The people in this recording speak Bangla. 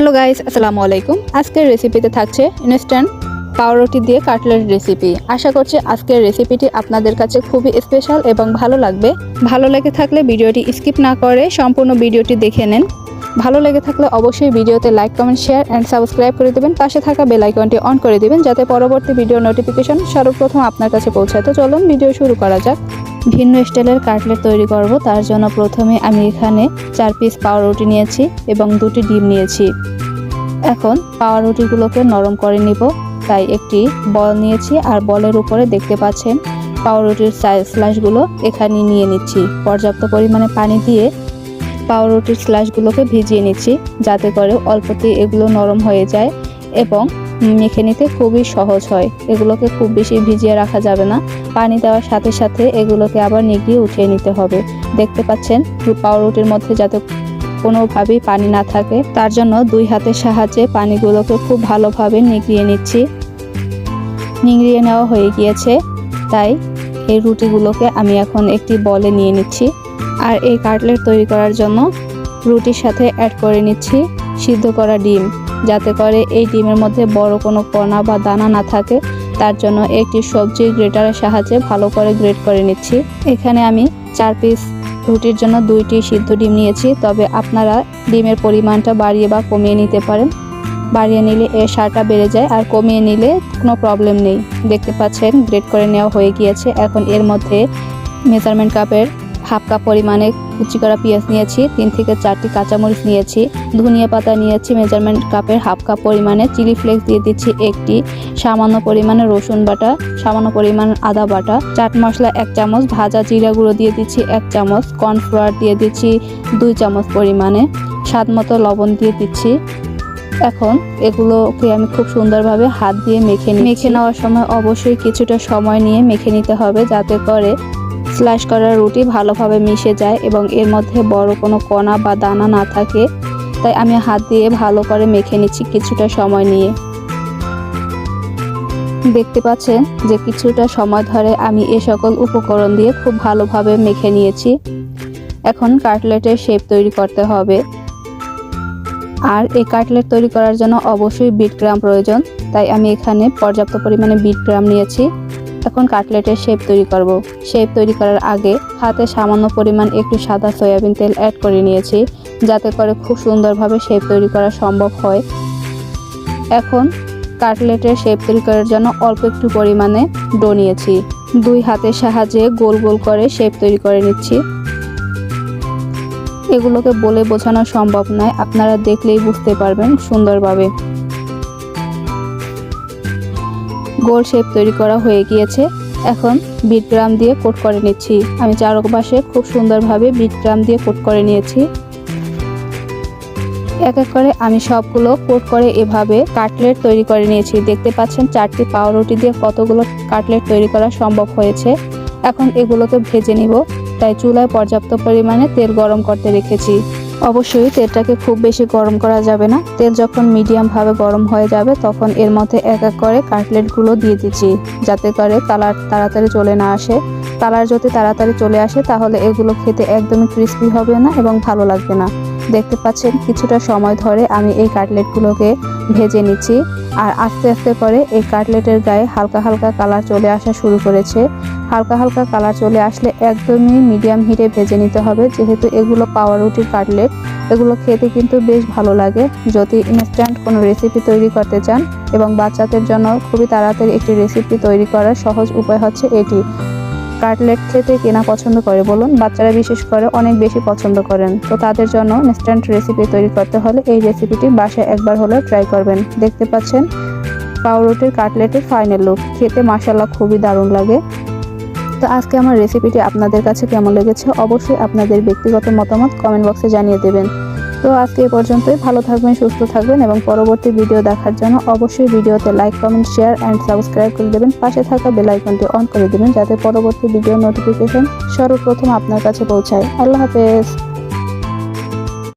হ্যালো গাইস আসসালামু আলাইকুম আজকের রেসিপিতে থাকছে ইনস্ট্যান্ট পাউরুটি দিয়ে কাটলেট রেসিপি আশা করছি আজকের রেসিপিটি আপনাদের কাছে খুবই স্পেশাল এবং ভালো লাগবে। ভালো লেগে থাকলে ভিডিওটি স্কিপ না করে সম্পূর্ণ ভিডিওটি দেখে নেন। ভালো লেগে থাকলে অবশ্যই ভিডিওতে like comment share and subscribe করে দেবেন। পাশে থাকা বেল আইকনটি অন করে দিবেন যাতে পরবর্তী ভিডিও নোটিফিকেশন সর্বপ্রথম আপনার কাছে পৌঁছায়। তো চলুন ভিডিও শুরু করা যাক। ভিন্ন স্টাইলের কাটলেট তৈরি করব। তার জন্য প্রথমে আমি এখানে চার পিস পাউরুটি নিয়েছি এবং দুটি ডিম নিয়েছি। এখন পাউরুটিগুলোকে নরম করে নিব। তাই একটি বল নিয়েছি আর বলের উপরে দেখতে পাচ্ছেন পাউরুটির স্ল্যাশগুলো এখানে নিয়ে নিচ্ছি। পর্যাপ্ত পরিমাণে পানি দিয়ে পাউরুটির স্ল্যাশগুলোকে ভিজিয়ে নিচ্ছি যাতে করে অল্পতেই এগুলো নরম হয়ে যায় এবং মেখে নিতে খুবই সহজ হয়। এগুলোকে খুব বেশি ভিজিয়ে রাখা যাবে না। পানি দেওয়ার সাথে সাথে এগুলোকে আবার নিগিয়ে উঠিয়ে নিতে হবে। দেখতে পাচ্ছেন পাউরুটির মধ্যে যাতে কোনোভাবেই পানি না থাকে, তার জন্য দুই হাতের সাহায্যে পানিগুলোকে খুব ভালোভাবে নিগড়িয়ে নিচ্ছি। নিংড়িয়ে নেওয়া হয়ে গিয়েছে, তাই এই রুটিগুলোকে আমি এখন একটি বলে নিয়ে নিচ্ছি। আর এই কাটলেট তৈরি করার জন্য রুটির সাথে অ্যাড করে নিচ্ছি সিদ্ধ করা ডিম। যাতে করে এই ডিমের মধ্যে বড় কোনো কণা বা দানা না থাকে। তার জন্য একটি সবজি গ্রেটারের সাহায্যে ভালো করে গ্রেট করে নিচ্ছি। এখানে আমি চার পিস রুটির জন্য দুইটি সিদ্ধ ডিম নিয়েছি। তবে আপনারা ডিমের পরিমাণটা বাড়িয়ে বা কমিয়ে নিতে পারেন। বাড়িয়ে নিলে এর সারটা বেড়ে যায় আর কমিয়ে নিলে কোনো প্রবলেম নেই। দেখতে পাচ্ছেন, গ্রেট করে নেওয়া হয়ে গিয়েছে। এখন এর মধ্যে মেজারমেন্ট কাপের হাফ কাপ পরিমাণে কুচি করা পেঁয়াজ নিয়েছি, তিন থেকে চারটি কাঁচামরিচ নিয়েছি, ধনিয়া পাতা নিয়েছি, মেজারমেন্ট কাপের হাফ কাপ পরিমাণে চিলি ফ্লেক্স দিয়ে দিচ্ছি, একটি সামান্য পরিমাণে রসুন বাটা, সামান্য পরিমাণ আদা বাটা, চাট মশলা এক চামচ, ভাজা জিরা গুঁড়ো দিয়ে দিচ্ছি এক চামচ কর্নফ্লাওয়ার দিয়ে দিচ্ছি দুই চামচ পরিমাণে, স্বাদ মতো লবণ দিয়ে দিচ্ছি। এখন এগুলোকে আমি খুব সুন্দরভাবে হাত দিয়ে মেখে মেখে নেওয়ার সময় অবশ্যই কিছুটা সময় নিয়ে মেখে নিতে হবে, যাতে করে স্ল্যাশ করা রুটি ভালোভাবে মিশে যায় এবং এর মধ্যে বড় কোনো কণা বা দানা না থাকে। তাই আমি হাত দিয়ে ভালো করে মেখে নিচ্ছি কিছুটা সময় নিয়ে। দেখতে পাচ্ছেন যে কিছুটা সময় ধরে আমি এ সকল উপকরণ দিয়ে খুব ভালোভাবে মেখে নিয়েছি। এখন কাটলেটের শেপ তৈরি করতে হবে। আর এই কাটলেট তৈরি করার জন্য অবশ্যই বিট গ্রাম প্রয়োজন। তাই আমি এখানে পর্যাপ্ত পরিমাণে বিট গ্রাম নিয়েছি। এখন কাটলেটের শেপ তৈরি করব। শেপ তৈরি করার আগে হাতে সামান্য পরিমাণ একটু সাদা সয়াবিন তেল অ্যাড করে নিয়েছি, যাতে করে খুব সুন্দরভাবে শেপ তৈরি করা সম্ভব হয়। এখন কাটলেটের শেপ তৈরি করার জন্য অল্প একটু পরিমাণে ডো নিয়েছি। দুই হাতের সাহায্যে গোল গোল করে শেপ তৈরি করে নিচ্ছি। এগুলোকে বলে বোঝানো সম্ভব নয়, আপনারা দেখলেই বুঝতে পারবেন সুন্দরভাবে। গোল শেপ তৈরি করা হয়ে গিয়েছে। এখন বিট গ্রাম দিয়ে কোট করে নিচ্ছি। আমি চারপাশে খুব সুন্দরভাবে বিট গ্রাম দিয়ে কোট করে নিয়েছি। এক এক করে আমি সবগুলো কোট করে এভাবে কাটলেট তৈরি করে নিয়েছি। দেখতে পাচ্ছেন চারটি পাউরুটি দিয়ে কতগুলো কাটলেট তৈরি করা সম্ভব হয়েছে। এখন এগুলোকে ভেজে নিব। তাই চুলায় পর্যাপ্ত পরিমাণে তেল গরম করতে রেখেছি। অবশ্যই তেলটাকে খুব বেশি গরম করা যাবে না। তেল যখন মিডিয়ামভাবে গরম হয়ে যাবে, তখন এর মধ্যে এক এক করে কাটলেটগুলো দিয়ে দিচ্ছি, যাতে করে কালার তাড়াতাড়ি চলে না আসে। কালার যদি তাড়াতাড়ি চলে আসে, তাহলে এগুলো খেতে একদমই ক্রিস্পি হবে না এবং ভালো লাগবে না। দেখতে পাচ্ছেন, কিছুটা সময় ধরে আমি এই কাটলেটগুলোকে ভেজে নিচ্ছি। আর আস্তে আস্তে করে এই কাটলেটের গায়ে হালকা হালকা কালার চলে আসা শুরু করেছে। হালকা হালকা কালার চলে আসলে একদমই মিডিয়াম হিটে ভেজে নিতে হবে। যেহেতু এগুলো পাওয়ারুটির কাটলেট, এগুলো খেতে কিন্তু বেশ ভালো লাগে। যদি ইনস্ট্যান্ট কোনো রেসিপি তৈরি করতে চান এবং বাচ্চাদের জন্য খুবই তাড়াতাড়ি একটি রেসিপি তৈরি করার সহজ উপায় হচ্ছে এটি। কাটলেট খেতে কেনা পছন্দ করে, বলুন। বাচ্চারা বিশেষ করে অনেক বেশি পছন্দ করেন। তো তাদের জন্য ইনস্ট্যান্ট রেসিপি তৈরি করতে হলে এই রেসিপিটি বাসায় একবার হলেও ট্রাই করবেন। দেখতে পাচ্ছেন, পাউরুটির কাটলেটের ফাইনাল লুক খেতে মাসাল্লাহ খুবই দারুণ লাগে। তো আজকে আমার রেসিপিটি আপনাদের কাছে কেমন লেগেছে? অবশ্যই আপনাদের ব্যক্তিগত মতামত কমেন্ট বক্সে জানিয়ে দেবেন। তো আজকে এ পর্যন্তই। ভালো থাকবেন, সুস্থ থাকবেন এবং পরবর্তী ভিডিও দেখার জন্য অবশ্যই ভিডিওতে like comment share and subscribe করে দেবেন। পাশে থাকা বেল আইকনটি অন করে দেবেন যাতে পরবর্তী ভিডিও নোটিফিকেশন সর্বপ্রথম আপনার কাছে পৌঁছায়। আল্লাহ হাফেজ।